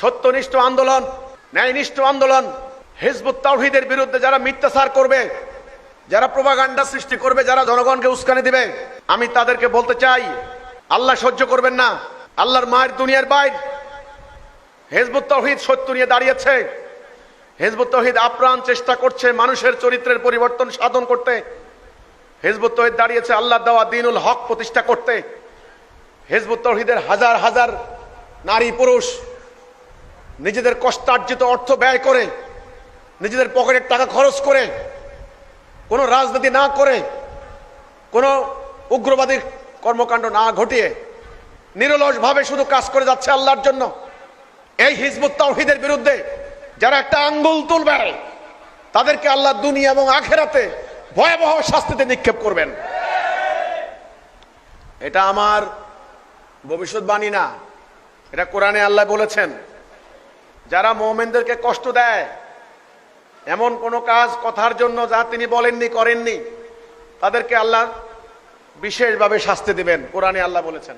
সত্যনিষ্ঠ আন্দোলন, ন্যায়নিষ্ঠ আন্দোলন, হিজবুত তাওহিদের বিরুদ্ধে যারা মিথ্যাচার করবে, যারা প্রভাগান্ডা সৃষ্টি করবে, যারা জনগণকে উস্কানি দিবে, আমি তাদেরকে বলতে চাই, আল্লাহ সহ্য করবেন না। আল্লাহর মায়ের দুনিয়ার বাইর। হেজবুত তৌহিদ সত্য নিয়ে দাঁড়িয়েছে। হেজবুত তৌহিদ আপ্রাণ চেষ্টা করছে মানুষের চরিত্রের পরিবর্তন সাধন করতে। হেজবুত তৌহিদ দাঁড়িয়েছে আল্লাহ দেওয়া দিনুল হক প্রতিষ্ঠা করতে। হেজবুত তৌহিদের হাজার হাজার নারী পুরুষ নিজেদের কষ্টার্জিত অর্থ ব্যয় করে, নিজেদের পকেটের টাকা খরচ করে, কোনো রাজনীতি না করে, কোনো উগ্রবাদী কর্মকাণ্ড না ঘটিয়ে নিরলসভাবে শুধু কাজ করে যাচ্ছে আল্লাহর জন্য। এই হিজবুত তাওহিদের বিরুদ্ধে যারা একটা আঙ্গুল তুলবে, তাদেরকে আল্লাহ দুনিয়া এবং আখেরাতে ভয়াবহ শাস্তিতে নিক্ষেপ করবেন। এটা আমার ভবিষ্যৎবাণী না, এটা কোরআনে আল্লাহ বলেছেন। যারা মোমেনদেরকে কষ্ট দেয়, এমন কোনো কাজ, কথার জন্য যা তিনি বলেননি, করেননি, তাদেরকে আল্লাহ বিশেষভাবে শাস্তি দিবেন, কোরআনে আল্লাহ বলেছেন।